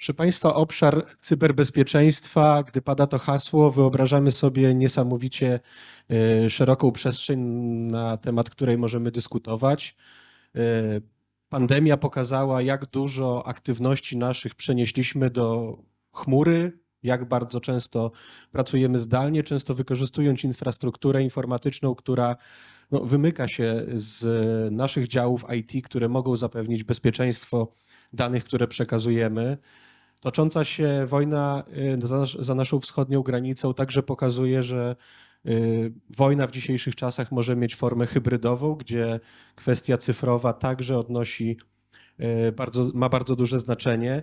Proszę Państwa, obszar cyberbezpieczeństwa, gdy pada to hasło, wyobrażamy sobie niesamowicie e, szeroką przestrzeń, na temat której możemy dyskutować. E, Pandemia pokazała, jak dużo aktywności naszych przenieśliśmy do chmury, jak bardzo często pracujemy zdalnie, często wykorzystując infrastrukturę informatyczną, która no, wymyka się z naszych działów IT, które mogą zapewnić bezpieczeństwo danych, które przekazujemy. Tocząca się wojna y, za, za naszą wschodnią granicą także pokazuje, że y, wojna w dzisiejszych czasach może mieć formę hybrydową, gdzie kwestia cyfrowa także odnosi y, bardzo, ma bardzo duże znaczenie.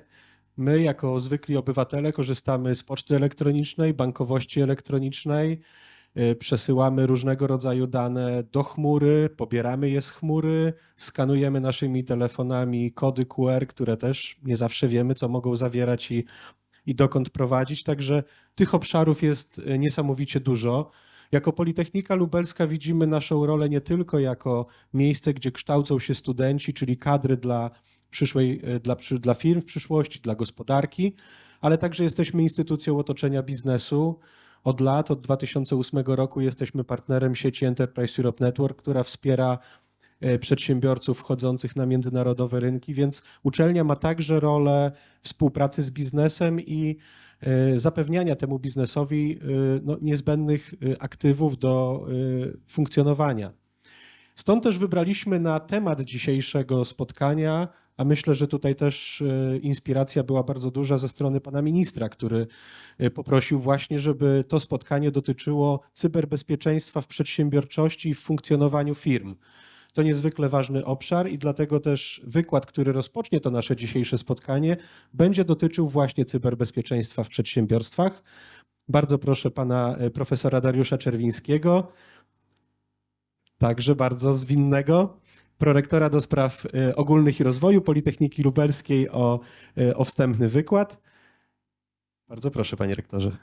My, jako zwykli obywatele, korzystamy z poczty elektronicznej, bankowości elektronicznej, przesyłamy różnego rodzaju dane do chmury, pobieramy je z chmury, skanujemy naszymi telefonami kody QR, które też nie zawsze wiemy, co mogą zawierać i, i dokąd prowadzić. Także tych obszarów jest y, niesamowicie dużo. Jako Politechnika Lubelska widzimy naszą rolę nie tylko jako miejsce, gdzie kształcą się studenci, czyli kadry dla przyszłej, y, dla, dla firm w przyszłości, dla gospodarki, ale także jesteśmy instytucją otoczenia biznesu. Od lat, od 2008 roku jesteśmy partnerem sieci Enterprise Europe Network, która wspiera e, przedsiębiorców wchodzących na międzynarodowe rynki, więc uczelnia ma także rolę współpracy z biznesem i e, zapewniania temu biznesowi e, no, niezbędnych aktywów do funkcjonowania. Stąd też wybraliśmy na temat dzisiejszego spotkania, a myślę, że tutaj też e, inspiracja była bardzo duża ze strony pana ministra, który e, poprosił właśnie, żeby to spotkanie dotyczyło cyberbezpieczeństwa w przedsiębiorczości i w funkcjonowaniu firm. To niezwykle ważny obszar i dlatego też wykład, który rozpocznie to nasze dzisiejsze spotkanie, będzie dotyczył właśnie cyberbezpieczeństwa w przedsiębiorstwach. Bardzo proszę pana e, profesora Dariusza Czerwińskiego, także bardzo zwinnego, prorektora do spraw e, ogólnych i rozwoju Politechniki Lubelskiej o, e, o wstępny wykład. Bardzo proszę, panie rektorze.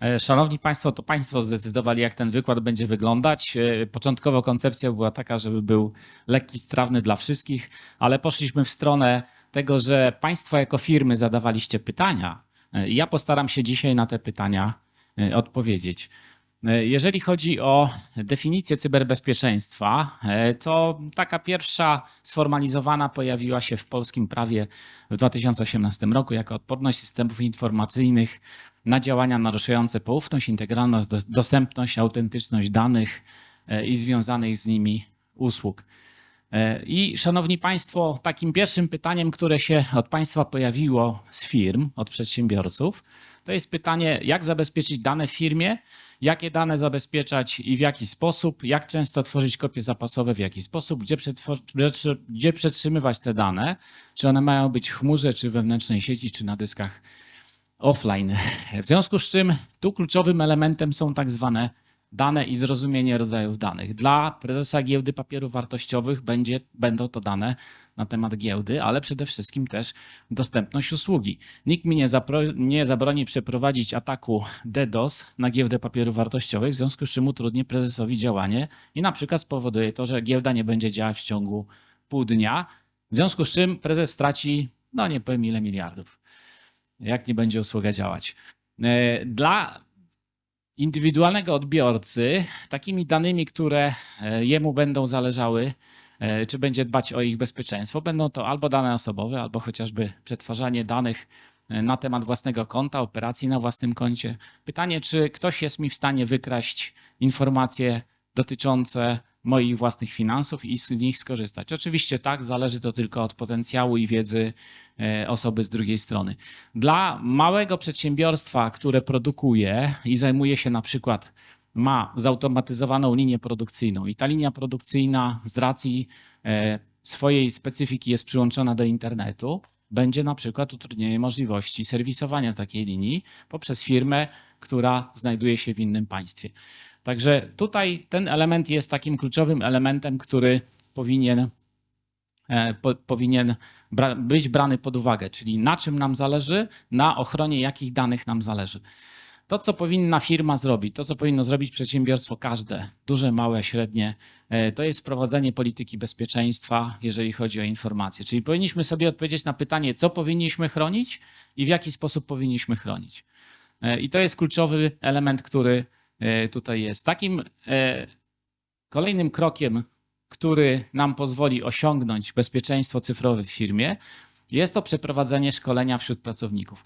E, Szanowni Państwo, to Państwo zdecydowali, jak ten wykład będzie wyglądać. E, Początkowo koncepcja była taka, żeby był lekki, strawny dla wszystkich, ale poszliśmy w stronę tego, że Państwo jako firmy zadawaliście pytania. E, Ja postaram się dzisiaj na te pytania odpowiedzieć. E, Jeżeli chodzi o definicję cyberbezpieczeństwa, e, to taka pierwsza sformalizowana pojawiła się w polskim prawie w 2018 roku jako odporność systemów informacyjnych na działania naruszające poufność, integralność, dos- dostępność, autentyczność danych e, i związanych z nimi usług. I szanowni Państwo, takim pierwszym pytaniem, które się od Państwa pojawiło z firm, od przedsiębiorców, to jest pytanie, jak zabezpieczyć dane w firmie, jakie dane zabezpieczać i w jaki sposób, jak często tworzyć kopie zapasowe, w jaki sposób, gdzie, gdzie przetrzymywać te dane, czy one mają być w chmurze, czy wewnętrznej sieci, czy na dyskach offline. W związku z czym tu kluczowym elementem są tak zwane dane i zrozumienie rodzajów danych. Dla prezesa giełdy papierów wartościowych będzie, będą to dane na temat giełdy, ale przede wszystkim też dostępność usługi. Nikt mi nie, nie zabroni przeprowadzić ataku DDoS na giełdę papierów wartościowych, w związku z czym utrudnię prezesowi działanie i na przykład spowoduje to, że giełda nie będzie działać w ciągu pół dnia, w związku z czym prezes straci, no nie powiem ile miliardów jak nie będzie usługa działać. E, Dla indywidualnego odbiorcy, takimi danymi, które e, jemu będą zależały, czy będzie dbać o ich bezpieczeństwo, będą to albo dane osobowe, albo chociażby przetwarzanie danych e, na temat własnego konta, operacji na własnym koncie. Pytanie, czy ktoś jest mi w stanie wykraść informacje dotyczące moich własnych finansów i z nich skorzystać. Oczywiście tak, zależy to tylko od potencjału i wiedzy e, osoby z drugiej strony. Dla małego przedsiębiorstwa, które produkuje i zajmuje się na przykład, ma zautomatyzowaną linię produkcyjną i ta linia produkcyjna z racji e, swojej specyfiki jest przyłączona do internetu, będzie na przykład utrudnienie możliwości serwisowania takiej linii poprzez firmę, która znajduje się w innym państwie. Także tutaj ten element jest takim kluczowym elementem, który powinien, e, po, powinien bra, być brany pod uwagę, czyli na czym nam zależy, na ochronie jakich danych nam zależy. To, co powinna firma zrobić, to, co powinno zrobić przedsiębiorstwo każde, duże, małe, średnie, e, to jest wprowadzenie polityki bezpieczeństwa, jeżeli chodzi o informacje. Czyli powinniśmy sobie odpowiedzieć na pytanie, co powinniśmy chronić i w jaki sposób powinniśmy chronić. E, I to jest kluczowy element, który e, tutaj jest. Takim kolejnym krokiem, który nam pozwoli osiągnąć bezpieczeństwo cyfrowe w firmie, jest to przeprowadzenie szkolenia wśród pracowników.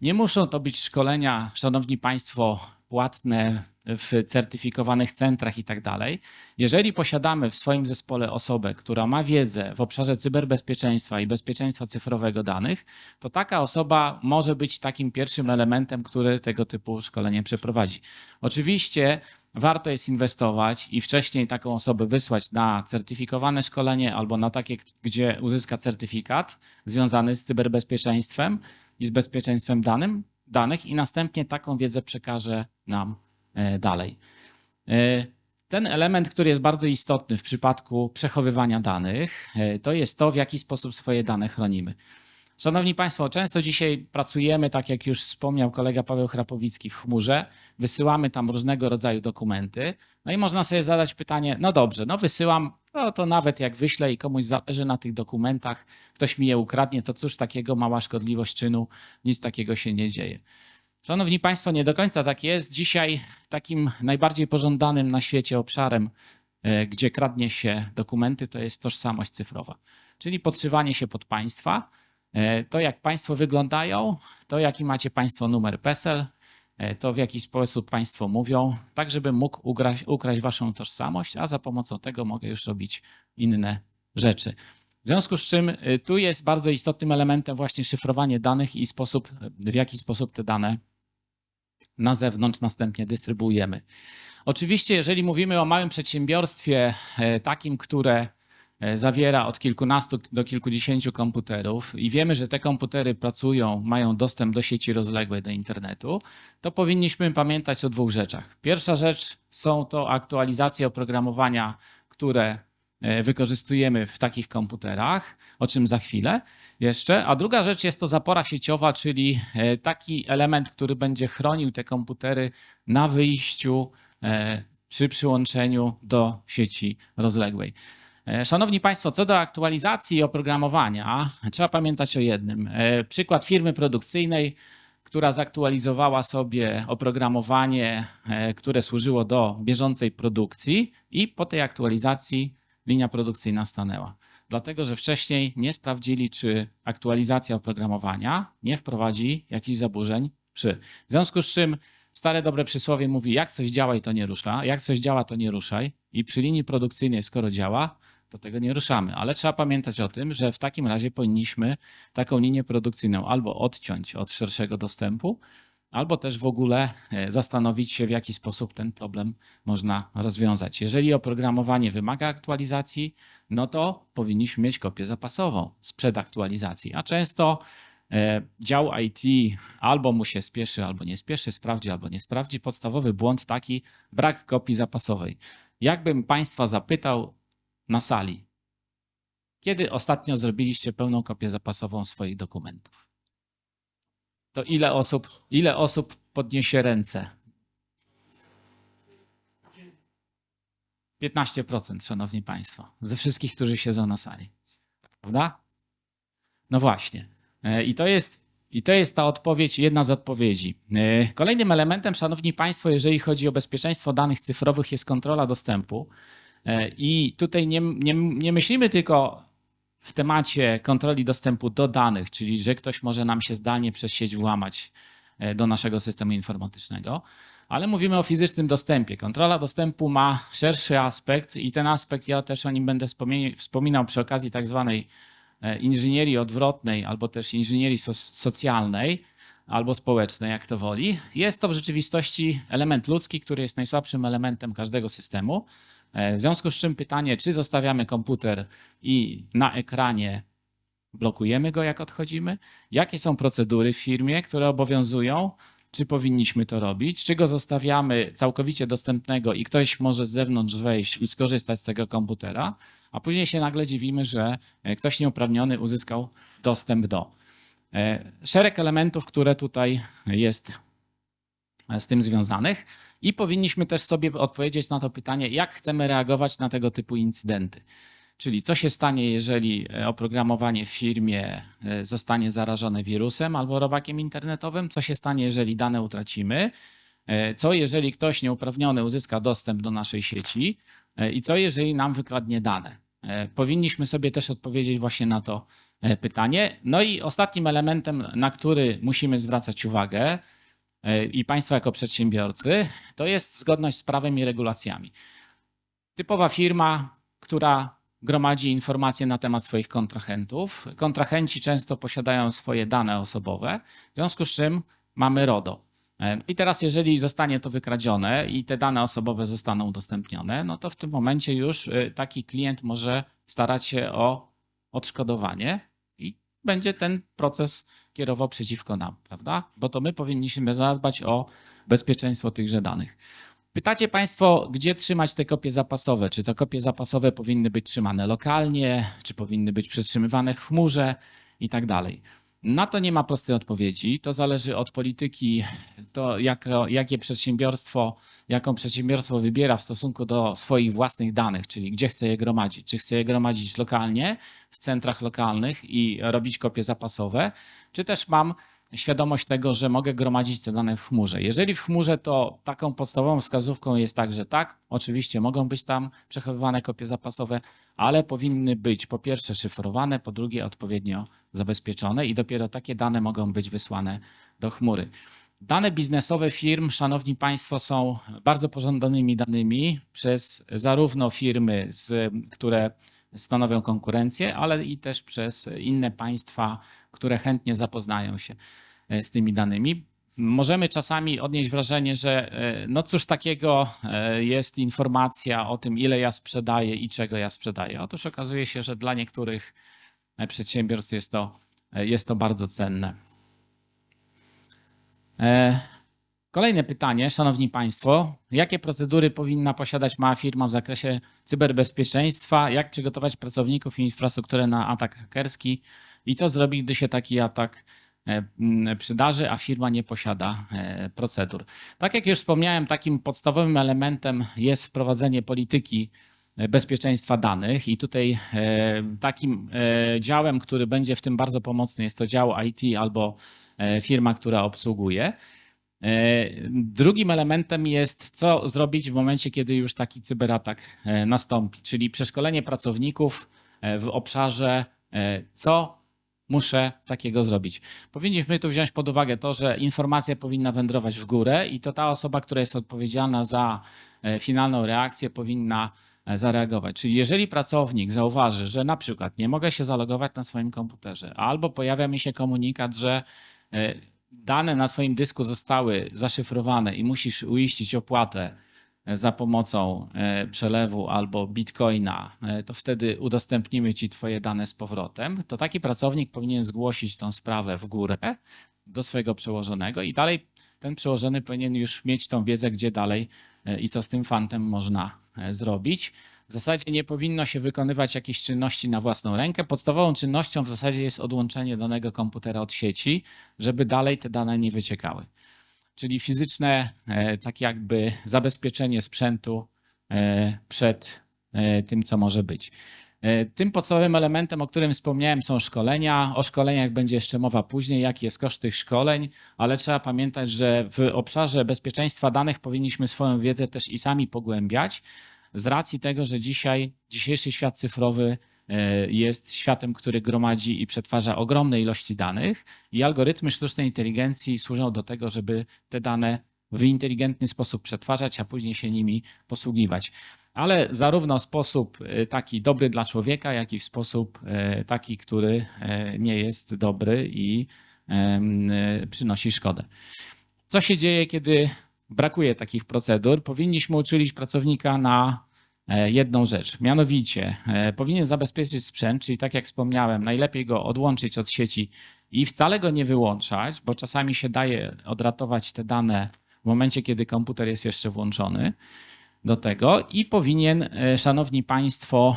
Nie muszą to być szkolenia, szanowni państwo, płatne w certyfikowanych centrach i tak dalej. Jeżeli posiadamy w swoim zespole osobę, która ma wiedzę w obszarze cyberbezpieczeństwa i bezpieczeństwa cyfrowego danych, to taka osoba może być takim pierwszym elementem, który tego typu szkolenie przeprowadzi. Oczywiście warto jest inwestować i wcześniej taką osobę wysłać na certyfikowane szkolenie albo na takie, gdzie uzyska certyfikat związany z cyberbezpieczeństwem i z bezpieczeństwem danym, danych i następnie taką wiedzę przekaże nam e, dalej. E, Ten element, który jest bardzo istotny w przypadku przechowywania danych, e, to jest to, w jaki sposób swoje dane chronimy. Szanowni Państwo, często dzisiaj pracujemy, tak jak już wspomniał kolega Paweł Chrapowicki, w chmurze, wysyłamy tam różnego rodzaju dokumenty, no i można sobie zadać pytanie, no dobrze, no wysyłam, no to nawet jak wyślę i komuś zależy na tych dokumentach, ktoś mi je ukradnie, to cóż takiego, mała szkodliwość czynu, nic takiego się nie dzieje. Szanowni Państwo, nie do końca tak jest. Dzisiaj takim najbardziej pożądanym na świecie obszarem, e, gdzie kradnie się dokumenty, to jest tożsamość cyfrowa, czyli podszywanie się pod państwa. E, To, jak państwo wyglądają, to jaki macie państwo numer PESEL, e, to w jaki sposób państwo mówią, tak żeby mógł ugrać, ukraść waszą tożsamość, a za pomocą tego mogę już robić inne rzeczy. W związku z czym y, tu jest bardzo istotnym elementem właśnie szyfrowanie danych i sposób, w jaki sposób te dane na zewnątrz następnie dystrybuujemy. Oczywiście, jeżeli mówimy o małym przedsiębiorstwie, e, takim, które e, zawiera od kilkunastu do kilkudziesięciu komputerów i wiemy, że te komputery pracują, mają dostęp do sieci rozległej, do internetu, to powinniśmy pamiętać o dwóch rzeczach. Pierwsza rzecz są to aktualizacje oprogramowania, które e, wykorzystujemy w takich komputerach, o czym za chwilę jeszcze. A druga rzecz jest to zapora sieciowa, czyli e, taki element, który będzie chronił te komputery na wyjściu e, przy przyłączeniu do sieci rozległej. E, Szanowni Państwo, co do aktualizacji oprogramowania, trzeba pamiętać o jednym. E, Przykład firmy produkcyjnej, która zaktualizowała sobie oprogramowanie, e, które służyło do bieżącej produkcji, i po tej aktualizacji linia produkcyjna stanęła. Dlatego, że wcześniej nie sprawdzili, czy aktualizacja oprogramowania nie wprowadzi jakichś zaburzeń przy. W związku z czym stare dobre przysłowie mówi, jak coś działa i to nie rusza, jak coś działa, to nie ruszaj. I przy linii produkcyjnej, skoro działa, to tego nie ruszamy. Ale trzeba pamiętać o tym, że w takim razie powinniśmy taką linię produkcyjną albo odciąć od szerszego dostępu, albo też w ogóle e, zastanowić się, w jaki sposób ten problem można rozwiązać. Jeżeli oprogramowanie wymaga aktualizacji, no to powinniśmy mieć kopię zapasową sprzed aktualizacji, a często e, dział IT albo mu się spieszy, albo nie spieszy, sprawdzi, albo nie sprawdzi. Podstawowy błąd taki, brak kopii zapasowej. Jakbym Państwa zapytał na sali, kiedy ostatnio zrobiliście pełną kopię zapasową swoich dokumentów? To ile osób, ile osób podniesie ręce? 15%, szanowni państwo, ze wszystkich, którzy siedzą na sali. Prawda? No właśnie. E, I to jest, i to jest ta odpowiedź, jedna z odpowiedzi. E, Kolejnym elementem, szanowni państwo, jeżeli chodzi o bezpieczeństwo danych cyfrowych, jest kontrola dostępu. E, I tutaj nie, nie, nie myślimy tylko w temacie kontroli dostępu do danych, czyli że ktoś może nam się zdalnie przez sieć włamać e, do naszego systemu informatycznego, ale mówimy o fizycznym dostępie. Kontrola dostępu ma szerszy aspekt i ten aspekt ja też o nim będę wspominał przy okazji tak zwanej e, inżynierii odwrotnej albo też inżynierii so- socjalnej albo społecznej, jak to woli. Jest to w rzeczywistości element ludzki, który jest najsłabszym elementem każdego systemu. E, W związku z czym pytanie, czy zostawiamy komputer i na ekranie blokujemy go, jak odchodzimy? Jakie są procedury w firmie, które obowiązują? Czy powinniśmy to robić? Czy go zostawiamy całkowicie dostępnego i ktoś może z zewnątrz wejść i skorzystać z tego komputera, a później się nagle dziwimy, że e, ktoś nieuprawniony uzyskał dostęp do. E, Szereg elementów, które tutaj jest z tym związanych i powinniśmy też sobie odpowiedzieć na to pytanie, jak chcemy reagować na tego typu incydenty. Czyli co się stanie, jeżeli e, oprogramowanie w firmie e, zostanie zarażone wirusem albo robakiem internetowym? Co się stanie, jeżeli dane utracimy? E, Co jeżeli ktoś nieuprawniony uzyska dostęp do naszej sieci? I co jeżeli nam wykradnie dane? Powinniśmy sobie też odpowiedzieć właśnie na to pytanie. No i ostatnim elementem, na który musimy zwracać uwagę, i Państwo jako przedsiębiorcy, to jest zgodność z prawem i regulacjami. Typowa firma, która gromadzi informacje na temat swoich kontrahentów. Kontrahenci często posiadają swoje dane osobowe, w związku z czym mamy RODO. E, I teraz, jeżeli zostanie to wykradzione i te dane osobowe zostaną udostępnione, no to w tym momencie już e, taki klient może starać się o odszkodowanie będzie ten proces kierował przeciwko nam, prawda? Bo to my powinniśmy zadbać o bezpieczeństwo tychże danych. Pytacie Państwo, gdzie trzymać te kopie zapasowe? Czy te kopie zapasowe powinny być trzymane lokalnie, czy powinny być przetrzymywane w chmurze i tak dalej? Na to nie ma prostej odpowiedzi. To zależy od polityki, to jako, jakie przedsiębiorstwo, jaką przedsiębiorstwo wybiera w stosunku do swoich własnych danych, czyli gdzie chce je gromadzić. Czy chce je gromadzić lokalnie, w centrach lokalnych i robić kopie zapasowe, czy też mam świadomość tego, że mogę gromadzić te dane w chmurze. Jeżeli w chmurze, to taką podstawową wskazówką jest tak, że tak, oczywiście mogą być tam przechowywane kopie zapasowe, ale powinny być po pierwsze szyfrowane, po drugie odpowiednio zabezpieczone i dopiero takie dane mogą być wysłane do chmury. Dane biznesowe firm, szanowni państwo, są bardzo pożądanymi danymi przez zarówno firmy, z, które stanowią konkurencję, ale i też przez inne państwa, które chętnie zapoznają się e, z tymi danymi. Możemy czasami odnieść wrażenie, że e, no cóż takiego e, jest informacja o tym, ile ja sprzedaję i czego ja sprzedaję. Otóż okazuje się, że dla niektórych przedsiębiorstw jest to, jest to bardzo cenne. Kolejne pytanie, Szanowni Państwo. Jakie procedury powinna posiadać mała firma w zakresie cyberbezpieczeństwa? Jak przygotować pracowników i infrastrukturę na atak hakerski? I co zrobić, gdy się taki atak e, przydarzy, a firma nie posiada e, procedur? Tak jak już wspomniałem, takim podstawowym elementem jest wprowadzenie polityki e, bezpieczeństwa danych i tutaj takim działem, który będzie w tym bardzo pomocny jest to dział IT albo firma, która obsługuje. E, Drugim elementem jest, co zrobić w momencie, kiedy już taki cyberatak e, nastąpi, czyli przeszkolenie pracowników e, w obszarze, co muszę takiego zrobić. Powinniśmy tu wziąć pod uwagę to, że informacja powinna wędrować w górę i to ta osoba, która jest odpowiedzialna za finalną reakcję, powinna zareagować. Czyli jeżeli pracownik zauważy, że na przykład nie mogę się zalogować na swoim komputerze, albo pojawia mi się komunikat, że dane na Twoim dysku zostały zaszyfrowane i musisz uiścić opłatę e, za pomocą e, przelewu albo bitcoina, e, to wtedy udostępnimy Ci Twoje dane z powrotem, to taki pracownik powinien zgłosić tą sprawę w górę do swojego przełożonego i dalej ten przełożony powinien już mieć tą wiedzę, gdzie dalej i co z tym fantem można zrobić. W zasadzie nie powinno się wykonywać jakichś czynności na własną rękę. Podstawową czynnością w zasadzie jest odłączenie danego komputera od sieci, żeby dalej te dane nie wyciekały. Czyli fizyczne, e, tak jakby zabezpieczenie sprzętu e, przed e, tym, co może być. Tym podstawowym elementem, o którym wspomniałem, są szkolenia. O szkoleniach będzie jeszcze mowa później, jaki jest koszt tych szkoleń, ale trzeba pamiętać, że w obszarze bezpieczeństwa danych powinniśmy swoją wiedzę też i sami pogłębiać, z racji tego, że dzisiaj dzisiejszy świat cyfrowy e, jest światem, który gromadzi i przetwarza ogromne ilości danych i algorytmy sztucznej inteligencji służą do tego, żeby te dane w inteligentny sposób przetwarzać, a później się nimi posługiwać. Ale zarówno sposób e, taki dobry dla człowieka, jak i w sposób e, taki, który nie jest dobry i przynosi szkodę. Co się dzieje, kiedy brakuje takich procedur? Powinniśmy uczylić pracownika na e, jedną rzecz. Mianowicie e, powinien zabezpieczyć sprzęt, czyli tak jak wspomniałem, najlepiej go odłączyć od sieci i wcale go nie wyłączać, bo czasami się daje odratować te dane w momencie, kiedy komputer jest jeszcze włączony do tego i powinien, e, szanowni państwo,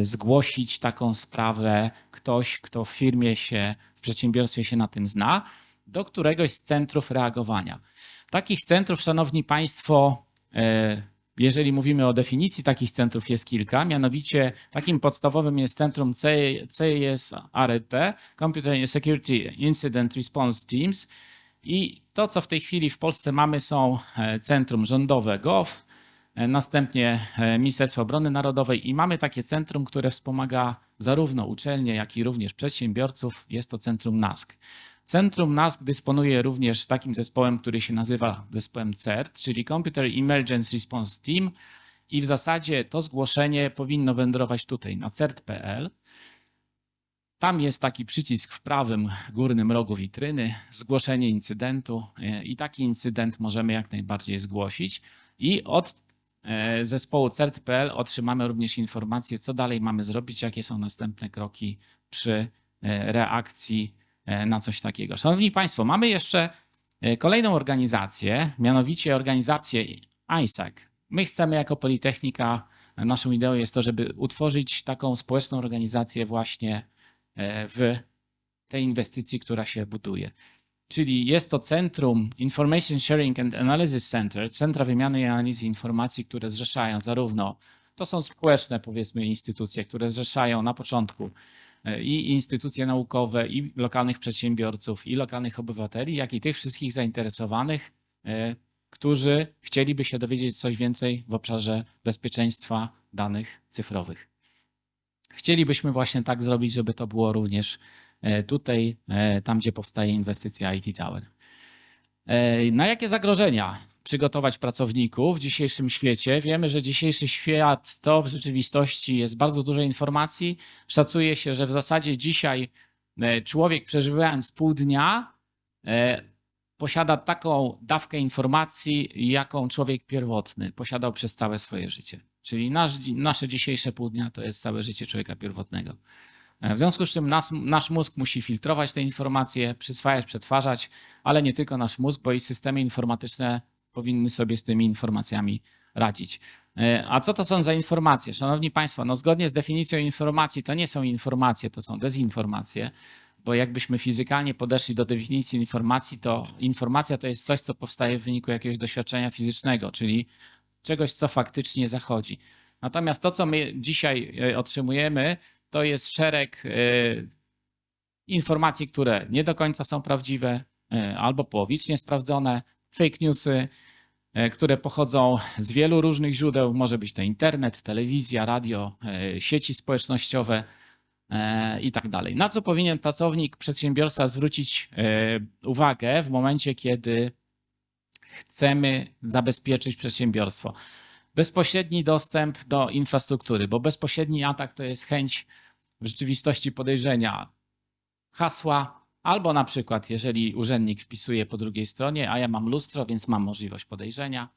zgłosić taką sprawę ktoś, kto w firmie się, w przedsiębiorstwie się na tym zna, do któregoś z centrów reagowania. Takich centrów, szanowni państwo, e, jeżeli mówimy o definicji takich centrów, jest kilka. Mianowicie takim podstawowym jest centrum CSRT, Computer Security Incident Response Teams. I to, co w tej chwili w Polsce mamy, są e, centrum rządowe GOV, e, następnie Ministerstwo Obrony Narodowej i mamy takie centrum, które wspomaga zarówno uczelnie, jak i również przedsiębiorców. Jest to centrum NASK. Centrum NASK dysponuje również takim zespołem, który się nazywa zespołem CERT, czyli Computer Emergency Response Team i w zasadzie to zgłoszenie powinno wędrować tutaj na cert.pl. Tam jest taki przycisk w prawym górnym rogu witryny, zgłoszenie incydentu e, i taki incydent możemy jak najbardziej zgłosić. I od e, zespołu CERT.pl otrzymamy również informację, co dalej mamy zrobić, jakie są następne kroki przy e, reakcji na coś takiego. Szanowni Państwo, mamy jeszcze e, kolejną organizację, mianowicie organizację ISAC. My chcemy jako Politechnika, naszą ideą jest to, żeby utworzyć taką społeczną organizację właśnie e, w tej inwestycji, która się buduje. Czyli jest to Centrum Information Sharing and Analysis Center, centra wymiany i analizy informacji, które zrzeszają zarówno, to są społeczne powiedzmy instytucje, które zrzeszają na początku e, i instytucje naukowe, i lokalnych przedsiębiorców, i lokalnych obywateli, jak i tych wszystkich zainteresowanych, e, którzy chcieliby się dowiedzieć coś więcej w obszarze bezpieczeństwa danych cyfrowych. Chcielibyśmy właśnie tak zrobić, żeby to było również e, tutaj, e, tam gdzie powstaje inwestycja IT Tower. E, Na jakie zagrożenia przygotować pracowników w dzisiejszym świecie? Wiemy, że dzisiejszy świat to w rzeczywistości jest bardzo dużo informacji. Szacuje się, że w zasadzie dzisiaj e, człowiek przeżywając pół dnia e, posiada taką dawkę informacji, jaką człowiek pierwotny posiadał przez całe swoje życie. Czyli nasz, nasze dzisiejsze pół dnia to jest całe życie człowieka pierwotnego. E, W związku z czym nas, nasz mózg musi filtrować te informacje, przyswajać, przetwarzać, ale nie tylko nasz mózg, bo i systemy informatyczne powinny sobie z tymi informacjami radzić. E, A co to są za informacje? Szanowni Państwo, no zgodnie z definicją informacji to nie są informacje, to są dezinformacje, bo jakbyśmy fizykalnie podeszli do definicji informacji, to informacja to jest coś, co powstaje w wyniku jakiegoś doświadczenia fizycznego, czyli czegoś, co faktycznie zachodzi. Natomiast to, co my dzisiaj e, otrzymujemy, to jest szereg e, informacji, które nie do końca są prawdziwe albo połowicznie sprawdzone, fake newsy, e, które pochodzą z wielu różnych źródeł. Może być to internet, telewizja, radio, e, sieci społecznościowe e, i tak dalej. Na co powinien pracownik przedsiębiorstwa zwrócić uwagę w momencie, kiedy chcemy zabezpieczyć przedsiębiorstwo? Bezpośredni dostęp do infrastruktury, bo bezpośredni atak to jest chęć w rzeczywistości podejrzenia hasła, albo na przykład, jeżeli urzędnik wpisuje po drugiej stronie, a ja mam lustro, więc mam możliwość podejrzenia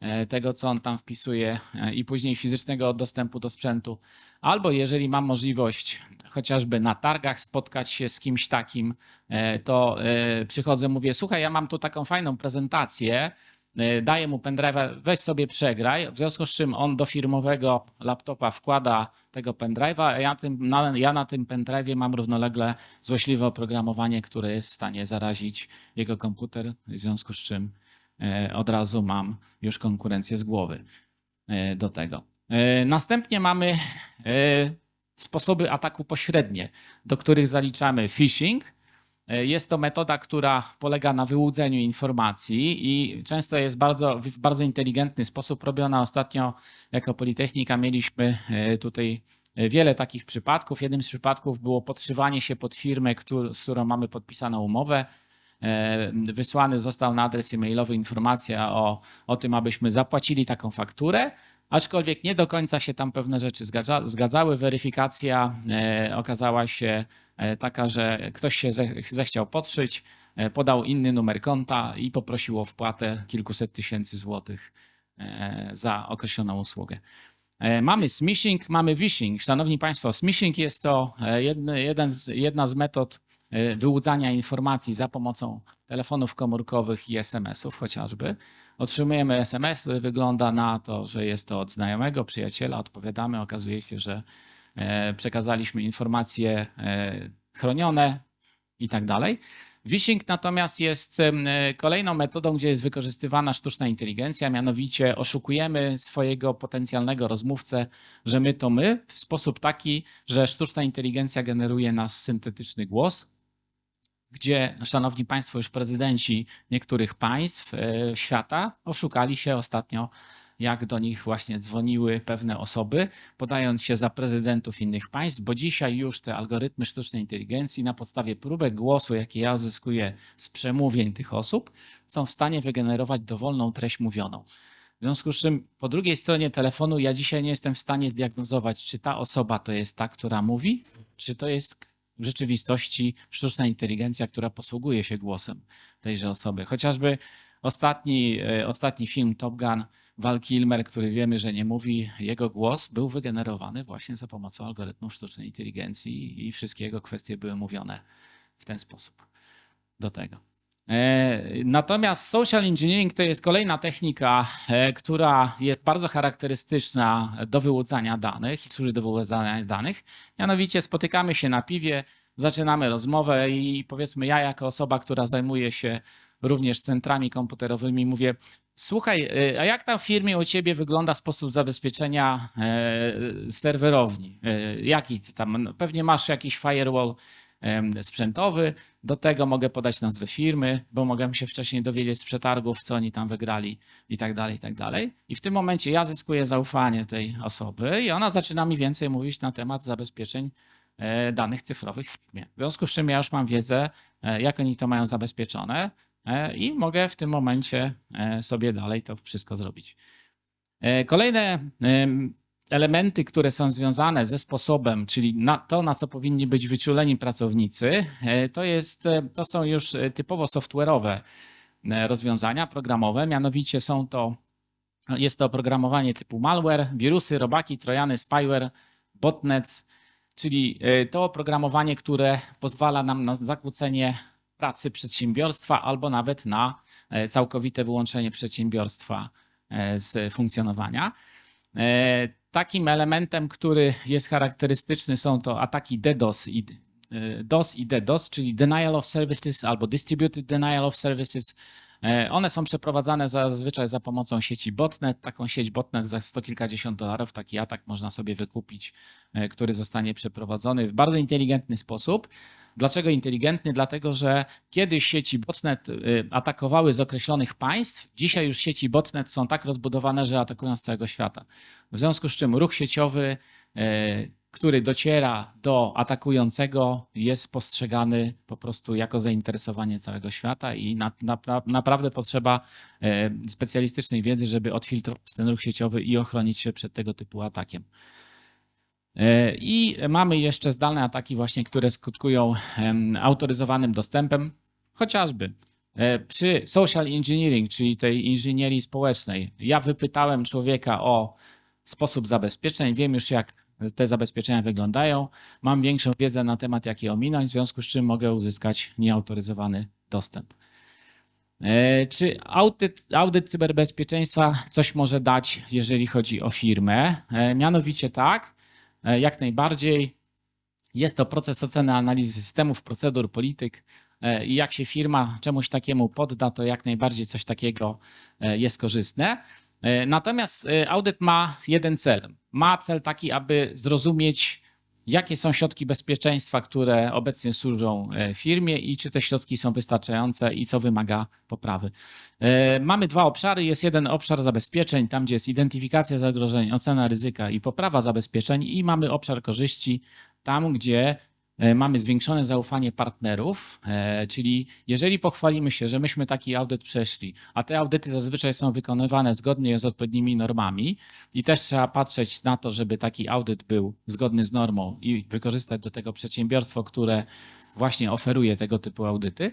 e, tego, co on tam wpisuje, e, i później fizycznego dostępu do sprzętu, albo jeżeli mam możliwość chociażby na targach spotkać się z kimś takim, e, to przychodzę, mówię: Słuchaj, ja mam tu taką fajną prezentację. E, Daję mu pendrive'a, weź sobie przegraj, w związku z czym on do firmowego laptopa wkłada tego pendrive'a, a ja, tym, na, ja na tym pendrive'ie mam równolegle złośliwe oprogramowanie, które jest w stanie zarazić jego komputer, w związku z czym e, od razu mam już konkurencję z głowy e, do tego. Następnie mamy sposoby ataku pośrednie, do których zaliczamy phishing. E, Jest to metoda, która polega na wyłudzeniu informacji i często jest bardzo, w bardzo inteligentny sposób robiona. Ostatnio jako Politechnika mieliśmy e, tutaj e, wiele takich przypadków. Jednym z przypadków było podszywanie się pod firmę, z którą mamy podpisaną umowę. Wysłany został na adres e-mailowy informacja o, o tym, abyśmy zapłacili taką fakturę, aczkolwiek nie do końca się tam pewne rzeczy zgadza, zgadzały. Weryfikacja e, okazała się e, taka, że ktoś się ze, zechciał podszyć, e, podał inny numer konta i poprosił o wpłatę kilkuset tysięcy złotych e, za określoną usługę. E, Mamy smishing, mamy phishing. Szanowni Państwo, smishing jest to e, jedny, jeden z, jedna z metod wyłudzania informacji za pomocą telefonów komórkowych i SMS-ów chociażby. Otrzymujemy SMS, który wygląda na to, że jest to od znajomego, przyjaciela, odpowiadamy, okazuje się, że e, przekazaliśmy informacje e, chronione i tak dalej. Phishing natomiast jest e, kolejną metodą, gdzie jest wykorzystywana sztuczna inteligencja, mianowicie oszukujemy swojego potencjalnego rozmówcę, że my to my, w sposób taki, że sztuczna inteligencja generuje nas syntetyczny głos, gdzie, szanowni państwo, już prezydenci niektórych państw e, świata oszukali się ostatnio, jak do nich właśnie dzwoniły pewne osoby, podając się za prezydentów innych państw, bo dzisiaj już te algorytmy sztucznej inteligencji na podstawie próbek głosu, jakie ja uzyskuję z przemówień tych osób, są w stanie wygenerować dowolną treść mówioną. W związku z czym po drugiej stronie telefonu ja dzisiaj nie jestem w stanie zdiagnozować, czy ta osoba to jest ta, która mówi, czy to jest w rzeczywistości sztuczna inteligencja, która posługuje się głosem tejże osoby. Chociażby ostatni, e, ostatni film Top Gun, Val Kilmer, który wiemy, że nie mówi, jego głos był wygenerowany właśnie za pomocą algorytmu sztucznej inteligencji i wszystkie jego kwestie były mówione w ten sposób do tego. E, Natomiast social engineering to jest kolejna technika, e, która jest bardzo charakterystyczna do wyłudzania danych i służy do wyłudzania danych. Mianowicie spotykamy się na piwie, zaczynamy rozmowę i powiedzmy ja jako osoba, która zajmuje się również centrami komputerowymi mówię, słuchaj, e, a jak tam w firmie u ciebie wygląda sposób zabezpieczenia serwerowni? Jaki ty tam, no, pewnie masz jakiś firewall sprzętowy. Do tego mogę podać nazwę firmy, bo mogłem się wcześniej dowiedzieć z przetargów, co oni tam wygrali i tak dalej, i tak dalej. I w tym momencie ja zyskuję zaufanie tej osoby i ona zaczyna mi więcej mówić na temat zabezpieczeń e, danych cyfrowych w firmie. W związku z czym ja już mam wiedzę, e, jak oni to mają zabezpieczone e, i mogę w tym momencie sobie dalej to wszystko zrobić. Kolejne elementy, które są związane ze sposobem, czyli na to, na co powinni być wyczuleni pracownicy, e, to, jest, e, to są już e, typowo software'owe rozwiązania programowe, mianowicie są to, jest to oprogramowanie typu malware, wirusy, robaki, trojany, spyware, botnets, czyli to oprogramowanie, które pozwala nam na zakłócenie pracy przedsiębiorstwa albo nawet na całkowite wyłączenie przedsiębiorstwa z funkcjonowania. Takim elementem, który jest charakterystyczny, są to ataki DDoS i e, DOS i DDoS, czyli Denial of Services albo Distributed Denial of Services. E, One są przeprowadzane zazwyczaj za pomocą sieci botnet. Taką sieć botnet za sto kilkadziesiąt dolarów, taki atak można sobie wykupić, e, który zostanie przeprowadzony w bardzo inteligentny sposób. Dlaczego inteligentny? Dlatego, że kiedyś sieci botnet y, atakowały z określonych państw, dzisiaj już sieci botnet są tak rozbudowane, że atakują z całego świata. W związku z czym ruch sieciowy, y, który dociera do atakującego, jest postrzegany po prostu jako zainteresowanie całego świata i na, na, naprawdę potrzeba y, specjalistycznej wiedzy, żeby odfiltrować ten ruch sieciowy i ochronić się przed tego typu atakiem. E, I mamy jeszcze zdalne ataki właśnie, które skutkują autoryzowanym dostępem, chociażby e, przy social engineering, czyli tej inżynierii społecznej. Ja wypytałem człowieka o sposób zabezpieczeń, wiem już jak te zabezpieczenia wyglądają, mam większą wiedzę na temat jak je ominąć, w związku z czym mogę uzyskać nieautoryzowany dostęp. E, Czy audyt, audyt cyberbezpieczeństwa coś może dać, jeżeli chodzi o firmę? Mianowicie tak, jak najbardziej. Jest to proces oceny analizy systemów, procedur, polityk e, i jak się firma czemuś takiemu podda, to jak najbardziej coś takiego e, jest korzystne. E, Natomiast e, audyt ma jeden cel. Ma cel taki, aby zrozumieć, jakie są środki bezpieczeństwa, które obecnie służą e, firmie i czy te środki są wystarczające i co wymaga poprawy. E, Mamy dwa obszary. Jest jeden obszar zabezpieczeń, tam gdzie jest identyfikacja zagrożeń, ocena ryzyka i poprawa zabezpieczeń i mamy obszar korzyści, tam gdzie mamy zwiększone zaufanie partnerów, e, czyli jeżeli pochwalimy się, że myśmy taki audyt przeszli, a te audyty zazwyczaj są wykonywane zgodnie z odpowiednimi normami i też trzeba patrzeć na to, żeby taki audyt był zgodny z normą i wykorzystać do tego przedsiębiorstwo, które właśnie oferuje tego typu audyty.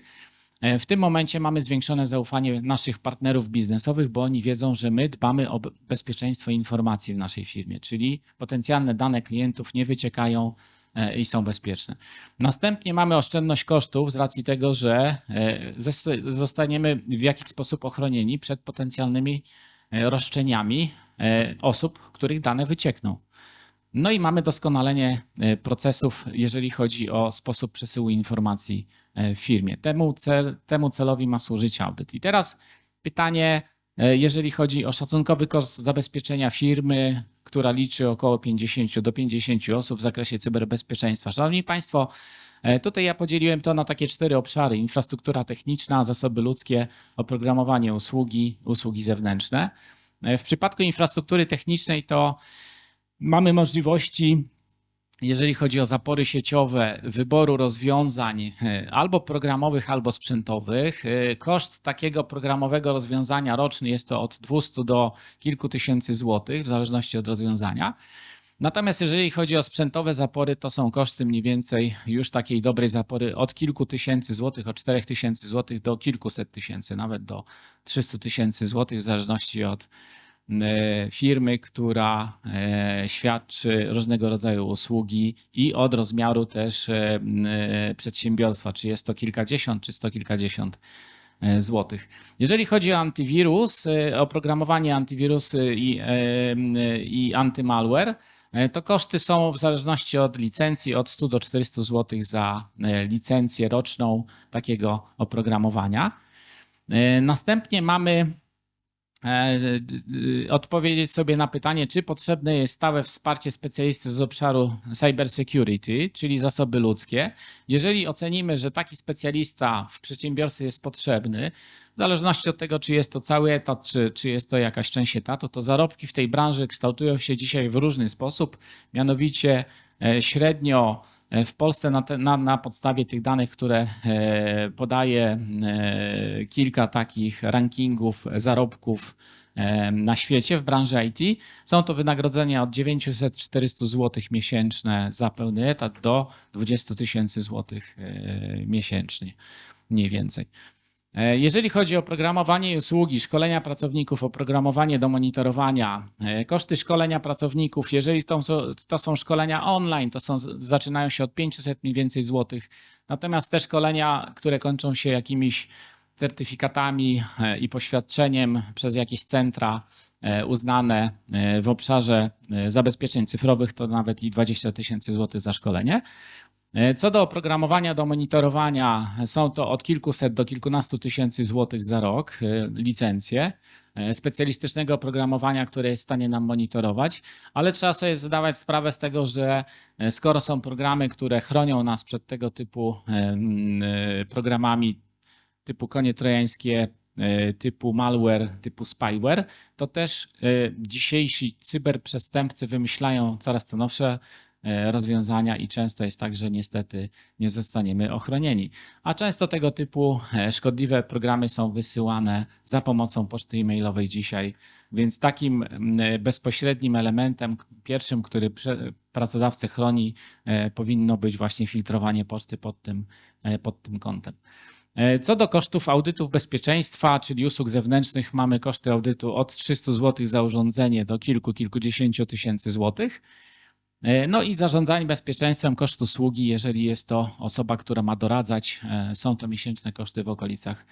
E, W tym momencie mamy zwiększone zaufanie naszych partnerów biznesowych, bo oni wiedzą, że my dbamy o be- bezpieczeństwo informacji w naszej firmie, czyli potencjalne dane klientów nie wyciekają e, i są bezpieczne. Następnie mamy oszczędność kosztów z racji tego, że e, zosta- zostaniemy w jakiś sposób ochronieni przed potencjalnymi e, roszczeniami e, osób, których dane wyciekną. No i mamy doskonalenie e, procesów, jeżeli chodzi o sposób przesyłu informacji e, w firmie. Temu, cel, temu celowi ma służyć audyt. I teraz pytanie, e, jeżeli chodzi o szacunkowy koszt zabezpieczenia firmy, która liczy około 50 do 50 osób w zakresie cyberbezpieczeństwa. Szanowni Państwo, e, tutaj ja podzieliłem to na takie cztery obszary: infrastruktura techniczna, zasoby ludzkie, oprogramowanie usługi, usługi zewnętrzne. E, W przypadku infrastruktury technicznej to mamy możliwości, jeżeli chodzi o zapory sieciowe, wyboru rozwiązań e, albo programowych, albo sprzętowych. E, Koszt takiego programowego rozwiązania roczny jest to od 200 do kilku tysięcy złotych, w zależności od rozwiązania. Natomiast jeżeli chodzi o sprzętowe zapory, to są koszty mniej więcej już takiej dobrej zapory od kilku tysięcy złotych, od 4 tysięcy złotych do kilkuset tysięcy, nawet do 300 tysięcy złotych, w zależności od firmy, która e, świadczy różnego rodzaju usługi i od rozmiaru też e, e, przedsiębiorstwa, czy jest to kilkadziesiąt, czy sto kilkadziesiąt e, złotych. Jeżeli chodzi o antywirus, e, oprogramowanie antywirusy i, e, i antymalware, e, to koszty są w zależności od licencji od 100 do 400 zł za e, licencję roczną takiego oprogramowania. E, Następnie mamy e, odpowiedzieć sobie na pytanie, czy potrzebne jest stałe wsparcie specjalisty z obszaru cybersecurity, czyli zasoby ludzkie. Jeżeli ocenimy, że taki specjalista w przedsiębiorstwie jest potrzebny, w zależności od tego, czy jest to cały etat, czy, czy jest to jakaś część etatu, to zarobki w tej branży kształtują się dzisiaj w różny sposób. Mianowicie e, średnio e, w Polsce na, te, na, na podstawie tych danych, które e, podaje e, kilka takich rankingów zarobków e, na świecie w branży IT, są to wynagrodzenia od 900-400 zł miesięczne za pełny etat do 20 tysięcy złotych e, miesięcznie, mniej więcej. E, Jeżeli chodzi o programowanie i usługi, szkolenia pracowników, oprogramowanie do monitorowania, e, koszty szkolenia pracowników, jeżeli to, to, są szkolenia online, to są, zaczynają się od 500 mniej więcej złotych. Natomiast te szkolenia, które kończą się jakimiś certyfikatami e, i poświadczeniem przez jakieś centra uznane w obszarze zabezpieczeń cyfrowych, to nawet i 20 tysięcy złotych za szkolenie. E, Co do oprogramowania do monitorowania, są to od kilkuset do kilkunastu tysięcy złotych za rok e, licencje e, specjalistycznego oprogramowania, które jest w stanie nam monitorować, ale trzeba sobie zdawać sprawę z tego, że skoro są programy, które chronią nas przed tego typu programami typu konie trojańskie, typu malware, typu spyware, to też dzisiejsi cyberprzestępcy wymyślają coraz to nowsze rozwiązania i często jest tak, że niestety nie zostaniemy ochronieni. A często tego typu e, szkodliwe programy są wysyłane za pomocą poczty e-mailowej dzisiaj, więc takim e, bezpośrednim elementem, pierwszym, który pracodawcę chroni, e, powinno być właśnie filtrowanie poczty pod tym, e, pod tym kątem. E, Co do kosztów audytów bezpieczeństwa, czyli usług zewnętrznych, mamy koszty audytu od 300 zł za urządzenie do kilku, kilkudziesięciu tysięcy złotych. E, No i zarządzanie bezpieczeństwem koszt usługi, jeżeli jest to osoba, która ma doradzać, e, są to miesięczne koszty w okolicach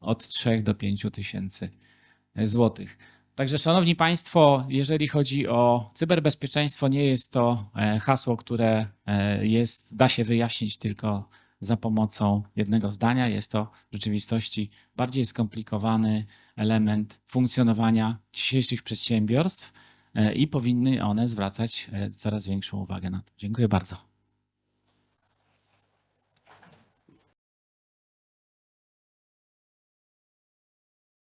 od 3 do 5 tysięcy złotych. Także, szanowni państwo, jeżeli chodzi o cyberbezpieczeństwo, nie jest to e, hasło, które e, jest, da się wyjaśnić tylko za pomocą jednego zdania. Jest to w rzeczywistości bardziej skomplikowany element funkcjonowania dzisiejszych przedsiębiorstw e, i powinny one zwracać e, coraz większą uwagę na to. Dziękuję bardzo.